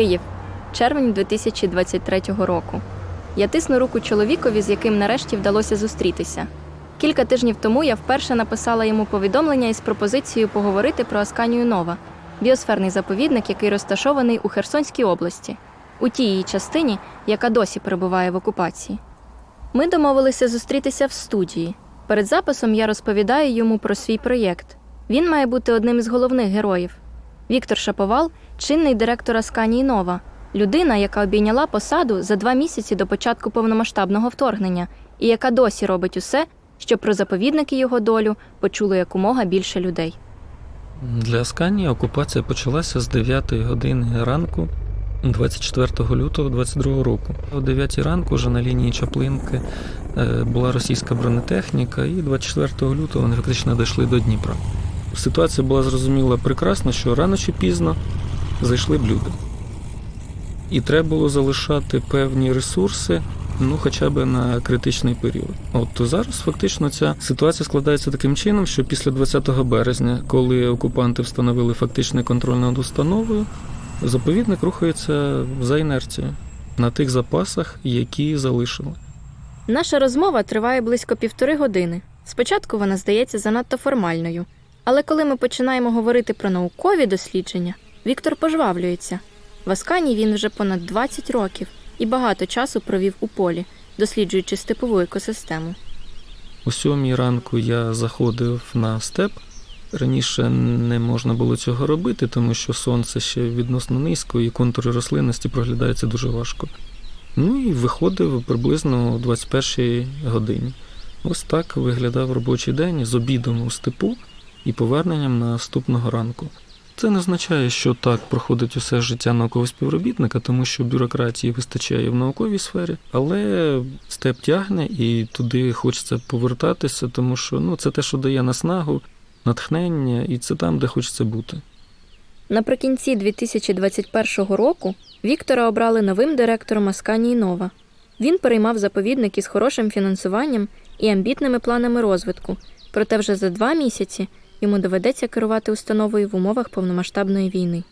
Київ, червень 2023 року. Я тисну руку чоловікові, з яким нарешті вдалося зустрітися. Кілька тижнів тому я вперше написала йому повідомлення із пропозицією поговорити про Асканію Нова, біосферний заповідник, який розташований у Херсонській області, у тій її частині, яка досі перебуває в окупації. Ми домовилися зустрітися в студії. Перед записом я розповідаю йому про свій проєкт. Він має бути одним із головних героїв. Віктор Шаповал чинний директор Асканії Нова, людина, яка обійняла посаду за два місяці до початку повномасштабного вторгнення, і яка досі робить усе, щоб про заповідники його долю почуло якомога більше людей. Для Асканії окупація почалася з 9 години ранку 24 лютого 22 року. О 9 ранку вже на лінії Чаплинки е, була російська бронетехніка, і 24 лютого вони фактично дійшли до Дніпра. Ситуація була зрозуміла прекрасно, що рано чи пізно зайшли б люди. І треба було залишати певні ресурси, ну хоча б на критичний період. От зараз фактично ця ситуація складається таким чином, що після 20 березня, коли окупанти встановили фактичний контроль над установою, заповідник рухається за інерцією на тих запасах, які залишили. Наша розмова триває близько півтори години. Спочатку вона здається занадто формальною. Але коли ми починаємо говорити про наукові дослідження, Віктор пожвавлюється. В Аскані він вже понад 20 років і багато часу провів у полі, досліджуючи степову екосистему. О сьомій ранку я заходив на степ. Раніше не можна було цього робити, тому що сонце ще відносно низько і контури рослинності проглядаються дуже важко. Ну і виходив приблизно о 21 годині. Ось так виглядав робочий день з обідом у степу і поверненням наступного ранку. Це не означає, що так проходить усе життя наукового співробітника, тому що бюрократії вистачає в науковій сфері, але степ тягне і туди хочеться повертатися, тому що ну, це те, що дає наснагу, натхнення, і це там, де хочеться бути. Наприкінці 2021 року Віктора обрали новим директором Асканії Нова. Він переймав заповідник із хорошим фінансуванням і амбітними планами розвитку, проте вже за два місяці йому доведеться керувати установою в умовах повномасштабної війни.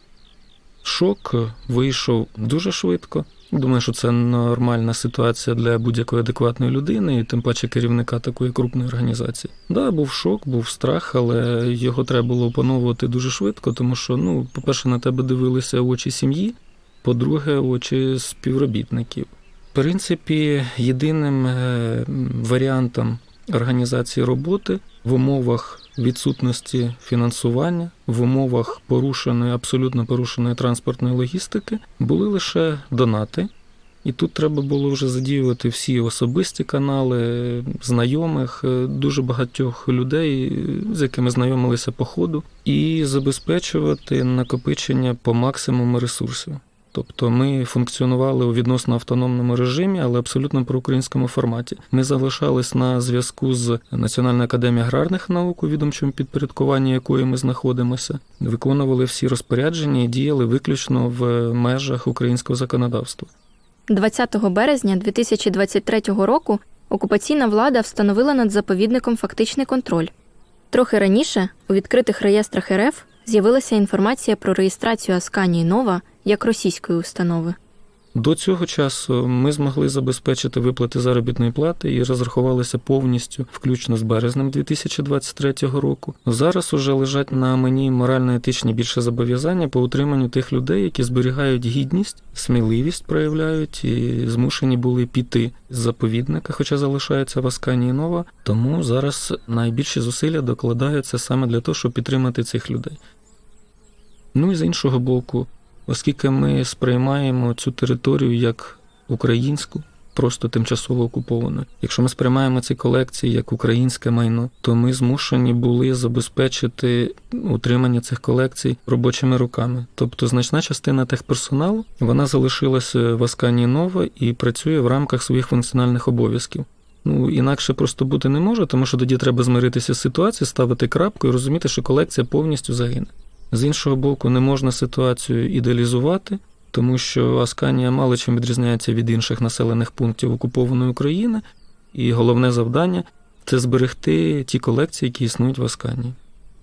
Шок вийшов дуже швидко. Думаю, що це нормальна ситуація для будь-якої адекватної людини, і тим паче керівника такої крупної організації. Да, був шок, був страх, але його треба було опановувати дуже швидко, тому що, ну, по-перше, на тебе дивилися очі сім'ї, по-друге, очі співробітників. В принципі, єдиним е, варіантом організації роботи в умовах відсутності фінансування, в умовах порушеної, абсолютно порушеної транспортної логістики були лише донати. І тут треба було вже задіювати всі особисті канали, знайомих, е, дуже багатьох людей, з якими знайомилися по ходу, і забезпечувати накопичення по максимуму ресурсів. Тобто ми функціонували у відносно автономному режимі, але абсолютно проукраїнському форматі. Ми залишались на зв'язку з Національною академією аграрних наук, у відомчому підпорядкуванні якої ми знаходимося, виконували всі розпорядження і діяли виключно в межах українського законодавства. 20 березня 2023 року окупаційна влада встановила над заповідником фактичний контроль. Трохи раніше у відкритих реєстрах РФ з'явилася інформація про реєстрацію Асканії Нова як російської установи. До цього часу ми змогли забезпечити виплати заробітної плати і розрахувалися повністю, включно з березнем 2023 року. Зараз уже лежать на мені морально-етичні більше зобов'язання по утриманню тих людей, які зберігають гідність, сміливість проявляють і змушені були піти з заповідника, хоча залишаються в Асканії Нова. Тому зараз найбільші зусилля докладаються саме для того, щоб підтримати цих людей. Ну і з іншого боку, оскільки ми сприймаємо цю територію як українську, просто тимчасово окуповану. Якщо ми сприймаємо ці колекції як українське майно, то ми змушені були забезпечити утримання цих колекцій робочими руками. Тобто значна частина техперсоналу вона залишилася в Асканії Нова і працює в рамках своїх функціональних обов'язків. Ну, інакше просто бути не може, тому що тоді треба змиритися з ситуацією, ставити крапку і розуміти, що колекція повністю загине. З іншого боку, не можна ситуацію ідеалізувати, тому що Асканія мало чим відрізняється від інших населених пунктів окупованої України, і головне завдання це зберегти ті колекції, які існують в Асканії.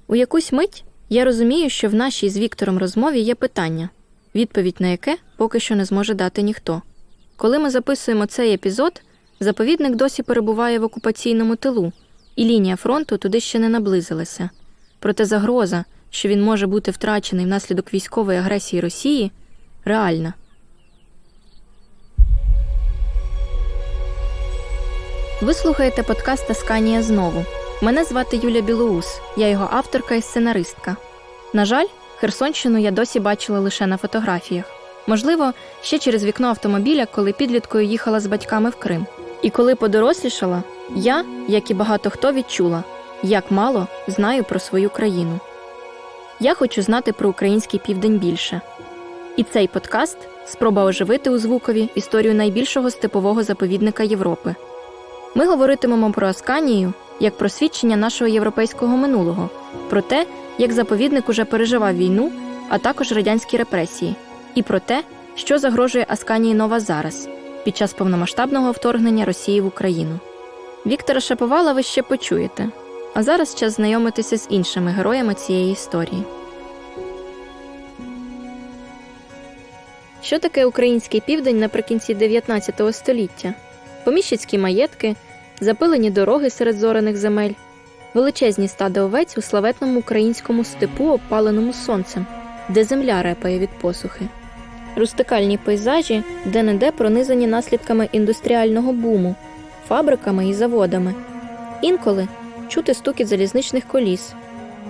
У якусь мить я розумію, що в нашій з Віктором розмові є питання: відповідь на яке поки що не зможе дати ніхто. Коли ми записуємо цей епізод, заповідник досі перебуває в окупаційному тилу, і лінія фронту туди ще не наблизилася. Проте загроза, що він може бути втрачений внаслідок військової агресії Росії, реальна. Ви слухаєте подкаст Асканія знову. Мене звати Юля Білоус, я його авторка і сценаристка. На жаль, Херсонщину я досі бачила лише на фотографіях. Можливо, ще через вікно автомобіля, коли підліткою їхала з батьками в Крим. І коли подорослішала, я, як і багато хто, відчула, як мало знаю про свою країну. Я хочу знати про український південь більше. І цей подкаст спроба оживити у звукові історію найбільшого степового заповідника Європи. Ми говоритимемо про Асканію як про свідчення нашого європейського минулого, про те, як заповідник уже переживав війну, а також радянські репресії, і про те, що загрожує Асканії Нова зараз під час повномасштабного вторгнення Росії в Україну. Віктора Шаповала ви ще почуєте. А зараз час знайомитися з іншими героями цієї історії. Що таке український південь наприкінці 19 століття? Поміщицькі маєтки, запилені дороги серед зорених земель, величезні стади овець у славетному українському степу, опаленому сонцем, де земля репає від посухи, рустикальні пейзажі, де неде пронизані наслідками індустріального буму, фабриками і заводами. Інколи чути стукіт залізничних коліс.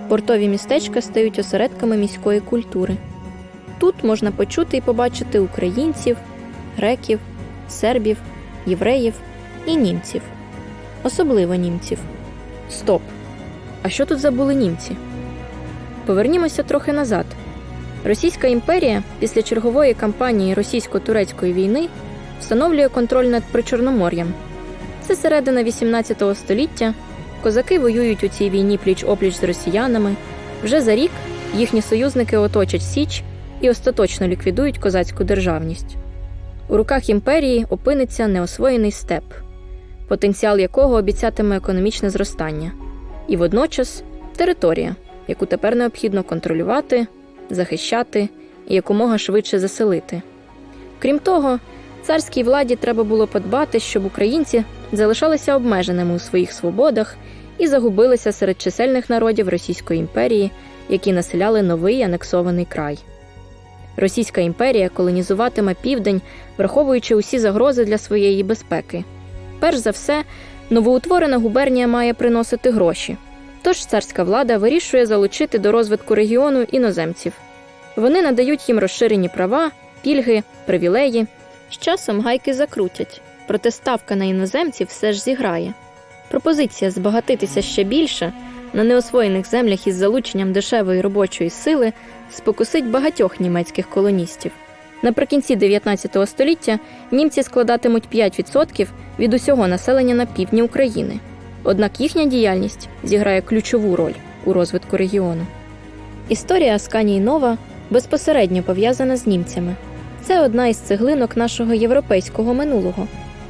Портові містечка стають осередками міської культури. Тут можна почути і побачити українців, греків, сербів, євреїв і німців. Особливо німців. Стоп! А що тут забули німці? Повернімося трохи назад. Російська імперія після чергової кампанії російсько-турецької війни встановлює контроль над Причорномор'ям. Це середина 18 століття. Козаки воюють у цій війні пліч опліч з росіянами. Вже за рік їхні союзники оточать Січ і остаточно ліквідують козацьку державність. У руках імперії опиниться неосвоєний степ, потенціал якого обіцятиме економічне зростання, і водночас територія, яку тепер необхідно контролювати, захищати і якомога швидше заселити. Крім того, царській владі треба було подбати, щоб українці залишалися обмеженими у своїх свободах і загубилися серед чисельних народів Російської імперії, які населяли новий анексований край. Російська імперія колонізуватиме південь, враховуючи усі загрози для своєї безпеки. Перш за все, новоутворена губернія має приносити гроші. Тож царська влада вирішує залучити до розвитку регіону іноземців. Вони надають їм розширені права, пільги, привілеї. З часом гайки закрутять, проте ставка на іноземців все ж зіграє. Пропозиція збагатитися ще більше на неосвоєних землях із залученням дешевої робочої сили спокусить багатьох німецьких колоністів. Наприкінці 19 століття німці складатимуть 5% від усього населення на півдні України. Однак їхня діяльність зіграє ключову роль у розвитку регіону. Історія Асканії Нова безпосередньо пов'язана з німцями. Це одна із цеглинок нашого європейського минулого,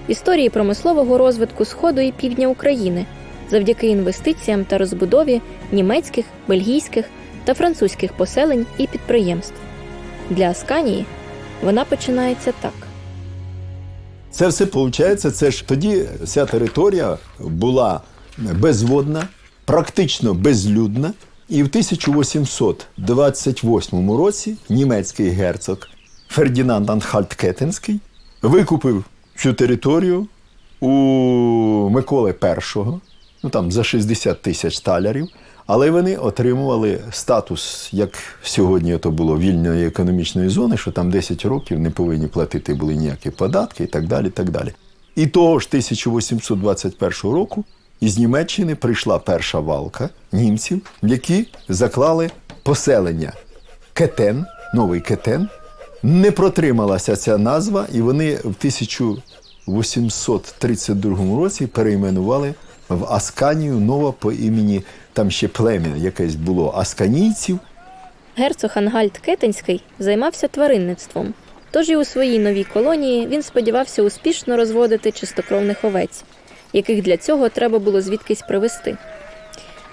історії промислового розвитку Сходу і півдня України завдяки інвестиціям та розбудові німецьких, бельгійських та французьких поселень і підприємств. Для Асканії вона починається так. Це все виходить, це ж тоді вся територія була безводна, практично безлюдна. І в 1828 році німецький герцог Фердінанд Анхальт-Кетенський викупив цю територію у Миколи І, ну там за 60 тисяч талярів, але вони отримували статус, як сьогодні то було вільної економічної зони, що там 10 років не повинні платити були ніякі податки і так далі. так далі. І того ж 1821 року із Німеччини прийшла перша валка німців, які заклали поселення Кетен, новий Кетен. Не протрималася ця назва, і вони в 1832 році перейменували в Асканію Нова по імені там ще плем'я якесь було асканійців. Герцог Ангальд Кетенський займався тваринництвом. Тож і у своїй новій колонії він сподівався успішно розводити чистокровних овець, яких для цього треба було звідкись привезти.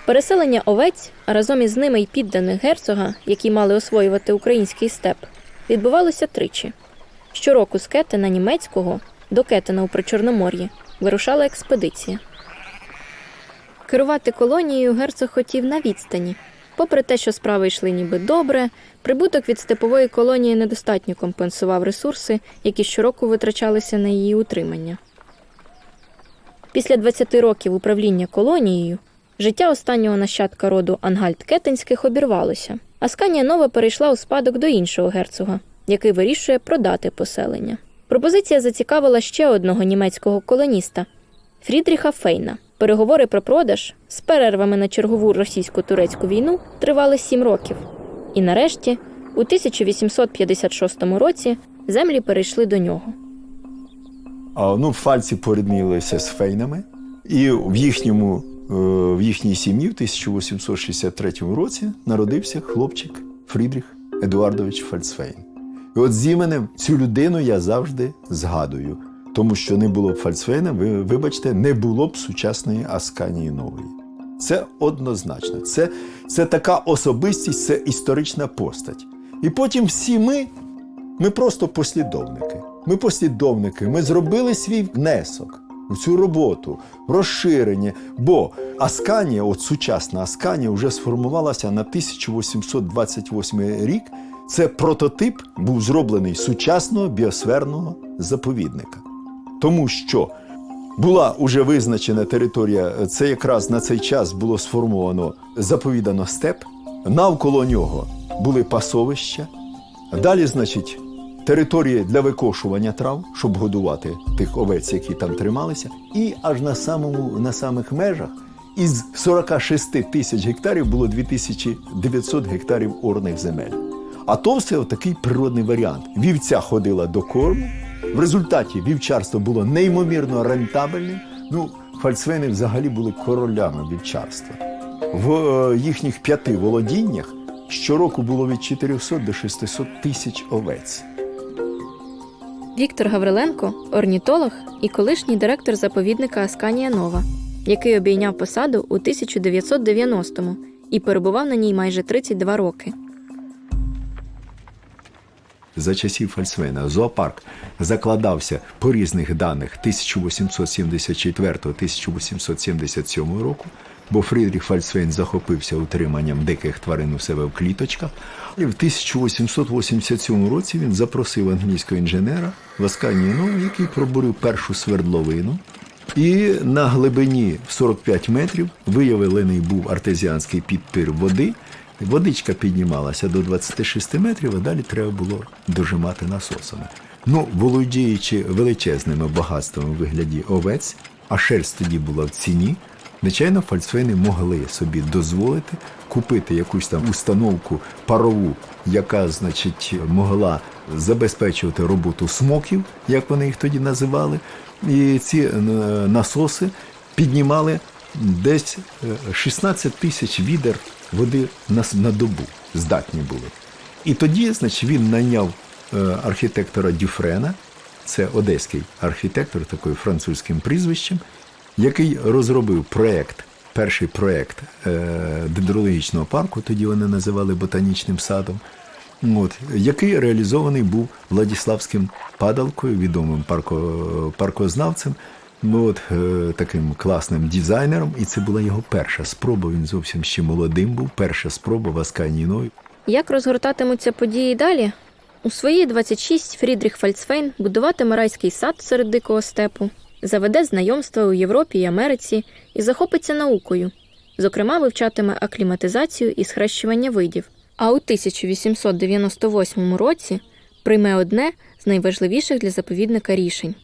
Переселення овець, разом із ними й підданих герцога, які мали освоювати український степ, відбувалося тричі. Щороку з Кетена німецького до Кетена у Причорномор'ї вирушала експедиція. Керувати колонією герцог хотів на відстані. Попри те, що справи йшли ніби добре, прибуток від степової колонії недостатньо компенсував ресурси, які щороку витрачалися на її утримання. Після 20 років управління колонією життя останнього нащадка роду Ангальд Кетенських обірвалося, а Сканія Нова перейшла у спадок до іншого герцога, який вирішує продати поселення. Пропозиція зацікавила ще одного німецького колоніста Фрідріха Фейна. Переговори про продаж з перервами на чергову російсько-турецьку війну тривали сім років. І нарешті, у 1856 році, землі перейшли до нього. А, ну, фальці поріднилися з фейнами, і в їхньому в їхній сім'ї в 1863 році народився хлопчик Фрідріх Едуардович Фальцфейн. І от з іменем цю людину я завжди згадую, тому що не було б Фальцфейна, ви вибачте, не було б сучасної Асканії нової. Це однозначно. Це, це така особистість, це історична постать. І потім всі ми ми просто послідовники. Ми послідовники. Ми зробили свій внесок в цю роботу, розширення. Бо Асканія, от сучасна Асканія, вже сформувалася на 1828 рік. Це прототип був зроблений сучасного біосферного заповідника. Тому що була уже визначена територія, це якраз на цей час було сформовано заповідано степ. Навколо нього були пасовища. Далі, значить, території для викошування трав, щоб годувати тих овець, які там трималися, і аж на самому на самих межах із 46 тисяч гектарів було 2900 гектарів орних земель. А то все такий природний варіант. Вівця ходила до корму. В результаті вівчарство було неймовірно рентабельним. Ну, фальцвени взагалі були королями вівчарства. В е, їхніх п'яти володіннях щороку було від 400 до 600 тисяч овець. Віктор Гавриленко орнітолог і колишній директор заповідника Асканія Нова, який обійняв посаду у 1990-му і перебував на ній майже 32 роки. За часів Фальцвена зоопарк закладався по різних даних 1874-1877 року, бо Фрідріх Фальцвейн захопився утриманням диких тварин у себе в кліточках. І в 1887 році він запросив англійського інженера Васканіну, який пробурив першу свердловину. І на глибині в 45 метрів виявлений був артезіанський підпір води. Водичка піднімалася до 26 метрів, а далі треба було дожимати насосами. Ну, володіючи величезними багатствами у вигляді овець, а шерсть тоді була в ціні, звичайно, фальцвейни могли собі дозволити купити якусь там установку парову, яка, значить, могла забезпечувати роботу смоків, як вони їх тоді називали. І ці е, насоси піднімали десь е, 16 тисяч відер води на, добу здатні були. І тоді, значить, він найняв е, архітектора Дюфрена, це одеський архітектор, такий французьким прізвищем, який розробив проєкт, перший проєкт е, дендрологічного парку, тоді вони називали ботанічним садом. От, який реалізований був Владіславським падалкою, відомим парко, паркознавцем, ну, от, е, таким класним дизайнером. І це була його перша спроба. Він зовсім ще молодим був. Перша спроба в Асканії Новій. Як розгортатимуться події далі? У свої 26 Фрідріх Фальцфейн будуватиме райський сад серед дикого степу, заведе знайомства у Європі і Америці і захопиться наукою. Зокрема, вивчатиме акліматизацію і схрещування видів. А у 1898 році прийме одне з найважливіших для заповідника рішень.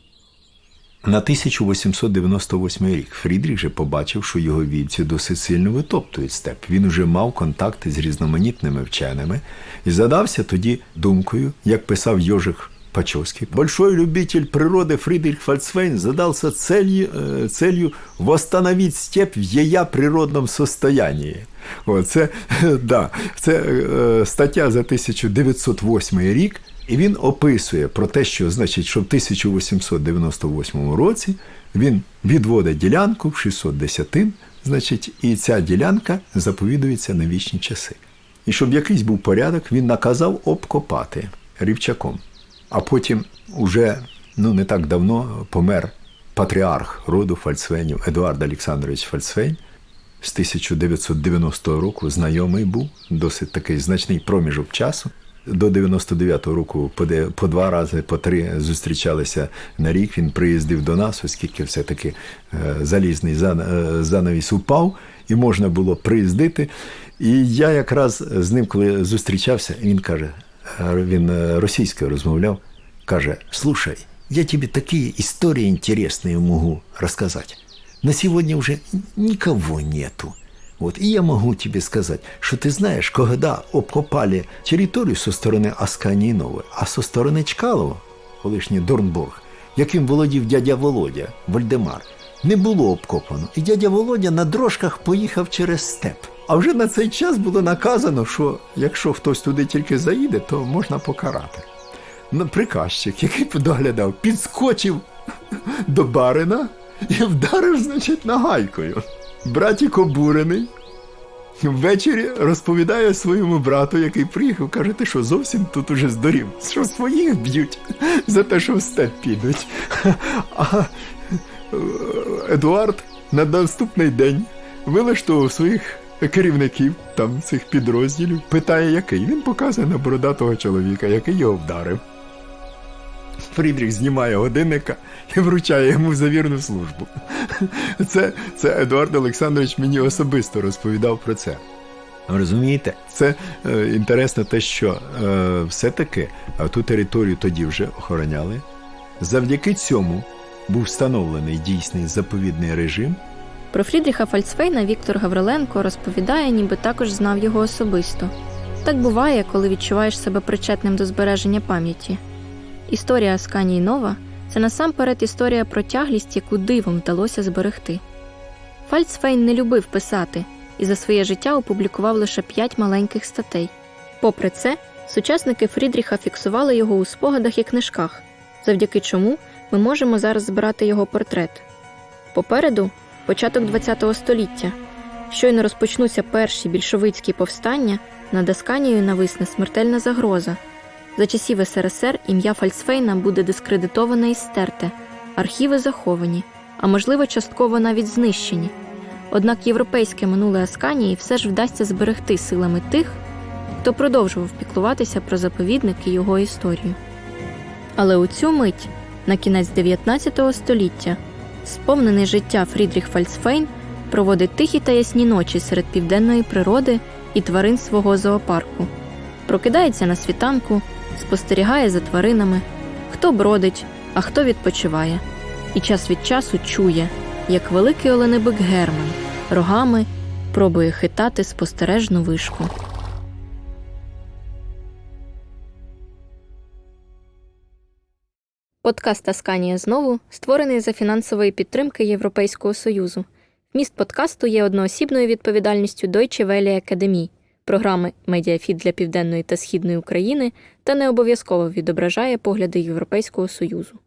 На 1898 рік Фрідріх же побачив, що його вівці досить сильно витоптують степ. Він уже мав контакти з різноманітними вченими і задався тоді думкою, як писав Йожих Пачовський. Большой любитель природы Фридрих Фальцвейн задался целью, э, целью восстановить степь в ее природном состоянии. О, це, да, це е, стаття за 1908 рік, і він описує про те, що значить, що в 1898 році він відводить ділянку в 600 десятин, значить, і ця ділянка заповідується на вічні часи. І щоб якийсь був порядок, він наказав обкопати рівчаком. А потім, уже ну, не так давно, помер патріарх роду Фальцвейнів Едуард Олександрович Фальцвейн. З 1990 року знайомий був, досить такий значний проміжок часу. До 99-го року по, де- по два рази, по три зустрічалися на рік. Він приїздив до нас, оскільки все-таки е, залізний е, занавіс упав, і можна було приїздити. І я якраз з ним, коли зустрічався, він каже: він е, російською розмовляв, каже: Слушай, я тебе такие истории интересные могу рассказать. На сегодня уже никого нету. Вот, и я могу тебе сказать, что ты знаешь, когда обкопали территорию со стороны Аскании Новой, а со сторони Чкалова, колишній Дорнбург, яким володів дядя Володя, Вальдемар, не було обкопано. І дядя Володя на дрожках поїхав через степ. А вже на цей час було наказано, що якщо хтось туди тільки заїде, то можна покарати. Приказчик, який доглядав, підскочив до барина і вдарив, значить, нагайкою. Братік обурений. Ввечері розповідає своєму брату, який приїхав, каже, ти що зовсім тут уже здорів, що своїх б'ють за те, що в степ підуть. А Едуард на наступний день вилаштував своїх керівників там цих підрозділів, питає, який. Він показує на бородатого чоловіка, який його вдарив. Фрідріх знімає годинника і вручає йому за вірну службу. Це, це Едуард Олександрович мені особисто розповідав про це. Розумієте, це е, інтересно те, що е, все-таки ту територію тоді вже охороняли. Завдяки цьому був встановлений дійсний заповідний режим. Про Фрідріха Фальцфейна Віктор Гавриленко розповідає, ніби також знав його особисто. Так буває, коли відчуваєш себе причетним до збереження пам'яті. Історія Асканії Нова це насамперед історія про тяглість, яку дивом вдалося зберегти. Фальцфейн не любив писати і за своє життя опублікував лише п'ять маленьких статей. Попри це, сучасники Фрідріха фіксували його у спогадах і книжках, завдяки чому ми можемо зараз збирати його портрет. Попереду початок ХХ століття. Щойно розпочнуться перші більшовицькі повстання, над Асканією нависне смертельна загроза. За часів СРСР ім'я Фальцфейна буде дискредитоване і стерте, архіви заховані, а можливо, частково навіть знищені. Однак європейське минуле Асканії все ж вдасться зберегти силами тих, хто продовжував піклуватися про заповідник і його історію. Але у цю мить, на кінець 19 століття, сповнений життя Фрідріх Фальцфейн проводить тихі та ясні ночі серед південної природи і тварин свого зоопарку. Прокидається на світанку, спостерігає за тваринами, хто бродить, а хто відпочиває, і час від часу чує, як великий оленебик Герман рогами пробує хитати спостережну вишку. Подкаст Асканія знову створений за фінансової підтримки Європейського Союзу. Вміст подкасту є одноосібною відповідальністю Deutsche Welle Academy, програми Медіафіт для Південної та Східної України та не обов'язково відображає погляди Європейського Союзу.